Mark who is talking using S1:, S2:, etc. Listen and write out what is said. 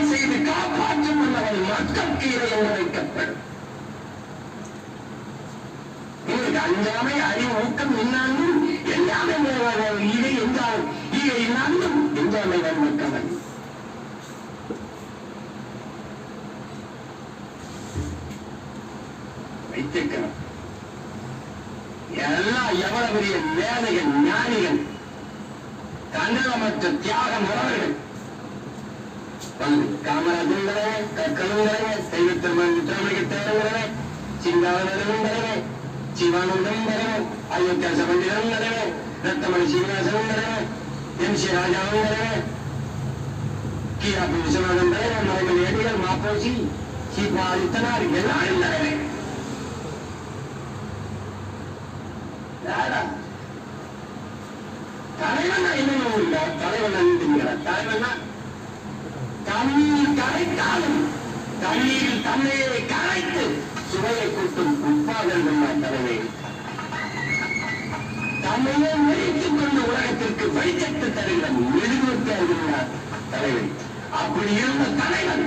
S1: கொலை செய்து காப்பாற்றும் உள்ளவன் மக்களுக்கு இறைவன் வைக்கப்படும் அஞ்சாமை அறிவு ஊக்கம் இன்னாலும் எல்லாமே இதை என்றால் இதை இன்னாலும் எஞ்சாமை மக்கள். வைத்திருக்கிறோம். எல்லாம் எவ்வளவு பெரிய மேதைகள் ஞானிகள் தன்னலமற்ற தியாகம் உறவர்கள் வந்து காமராஜங்களே கற்களுங்களே தெய்வத்திருமன் விக்ரமணிகத்தேவங்களே சிங்காவனங்களே சிவானந்தம் வரவே அயோத்தியா சபண்டிதம் வரவே ரத்தமணி சீனிவாசனம் வரவே எம் சி ராஜாவும் வரவே கீழாப்பு விஸ்வநாதன் வரவே மறைமணி ஏடிகள் மாப்போசி சீப்பா ஆதித்தனார் எல்லாம் வரவே தலைவன் இன்னும் இல்ல தலைவன் அன்றுங்கிற தண்ணீர் கரைத்தாலும் தண்ணீரில் தன்னையை கரைத்து சுவையை கூட்டும் உட்பாதங்கள் தலைவை தன்னையே நினைத்துக் கொண்டு உலகத்திற்கு வெளிச்சத்து தருகிற மெழுகுவத்தை அறிவினார் தலைவன். அப்படி இருந்த தலைவன்